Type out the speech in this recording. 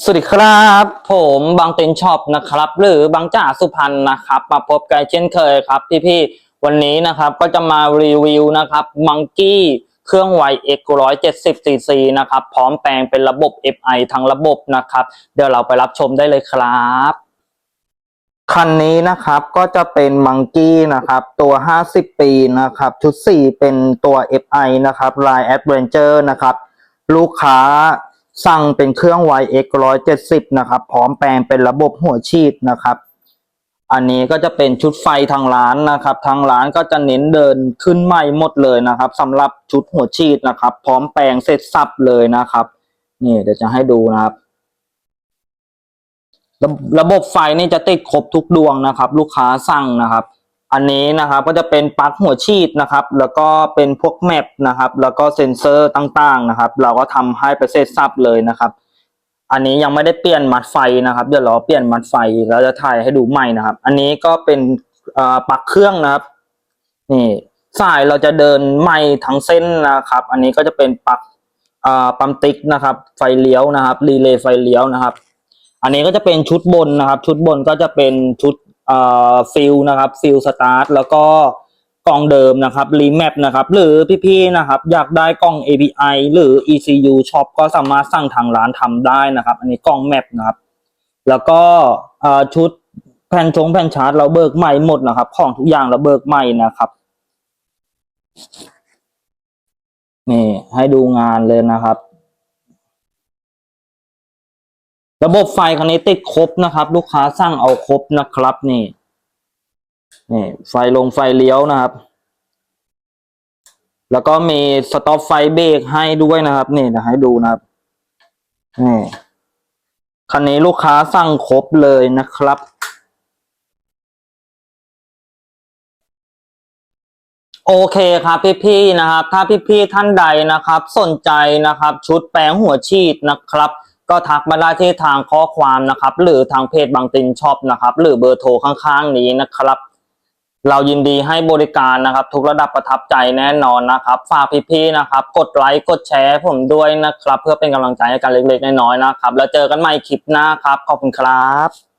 สวัสดีครับ ผมบางเต็นช็อปนะครับ หรือบางจ่าสุพรรณนะครับมาพบกันเช่นเคยครับพี่ๆวันนี้นะครับก็จะมารีวิวนะครับมังกี้เครื่องไว X 170 cc นะครับพร้อมแปลงเป็นระบบ FI ทั้งระบบนะครับเดี๋ยวเราไปรับชมได้เลยครับคันนี้นะครับก็จะเป็นมังกี้นะครับตัว 50 ปีนะครับชุด 4 เป็นตัว FI นะครับ Line Adventure นะครับลูกค้า สั่งเป็นเครื่อง YX 170 นะครับ พร้อมแปลงเป็นระบบหัวฉีดนะครับ อันนี้ก็จะเป็นชุดไฟทางร้านนะครับ ทางร้านก็จะเน้นเดินขึ้นใหม่หมดเลยนะครับสำหรับชุดหัวฉีดนะครับ พร้อมแปลงเสร็จสับเลยนะครับ นี่เดี๋ยวจะให้ดูนะครับ ระระบบไฟนี่จะติดครบทุกดวงนะครับ ลูกค้าสั่งนะครับ อันนี้นะครับก็จะเป็นปลั๊กหัวฉีดนะครับ แล้วก็เป็นพวกแมปนะครับ แล้วก็เซ็นเซอร์ต่างๆนะครับ เราก็ทำให้ไปเสร็จสับเลยนะครับ อันนี้ยังไม่ได้เปลี่ยนมัดไฟนะครับ เดี๋ยวรอเปลี่ยนมัดไฟแล้วจะถ่ายให้ดูใหม่นะครับ อันนี้ก็เป็นปลั๊กเครื่องนะครับนี่สายเราจะเดินไหม่ทั้งเส้นนะครับ อันนี้ก็จะเป็นปลั๊กปั๊มติ๊กนะครับ ไฟเลี้ยวนะครับรีเลย์ไฟเลี้ยวนะครับ อันนี้ก็จะเป็นชุดบนนะครับ ชุดบนก็จะเป็นชุด ฟิลนะครับฟิลสตาร์ทแล้วก็กล่องเดิมนะครับรีแมปนะครับหรือพี่ๆนะครับอยากได้กล่อง API หรือ ECU Shop ก็สามารถสั่งทางร้านทำได้นะครับ อันนี้กล่องแมปนะครับ แล้วก็เอ่อชุดแผ่นชงแผ่นชาร์จเราเบิกใหม่หมดนะครับ ของทุกอย่างเราเบิกใหม่นะครับนี่ให้ดูงานเลยนะครับ ระบบไฟคันนี้ติดครบนะครับ ลูกค้าสั่งเอาครบนะครับนี่นี่ไฟลงไฟเลี้ยวนะครับ แล้วก็มีสต็อปไฟเบรกให้ด้วยนะครับ นี่เดี๋ยวให้ดูนะครับนี่คันนี้ลูกค้าสั่งครบเลยนะครับ โอเคครับพี่ๆนะครับ ถ้าพี่ๆท่านใดนะครับ สนใจนะครับ ชุดแปลงหัวฉีดนะครับ ก็ทักมาได้ที่ทางข้อความนะครับ หรือทางเพจบางตินช็อปนะครับ หรือเบอร์โทรข้างๆนี้นะครับ เรายินดีให้บริการนะครับ ทุกระดับประทับใจแน่นอนนะครับ ฝากพี่ๆนะครับ กดไลค์กดแชร์ผมด้วยนะครับ เพื่อเป็นกำลังใจให้กันเล็กๆน้อยๆนะครับ แล้วเจอกันใหม่คลิปหน้าครับขอบคุณครับ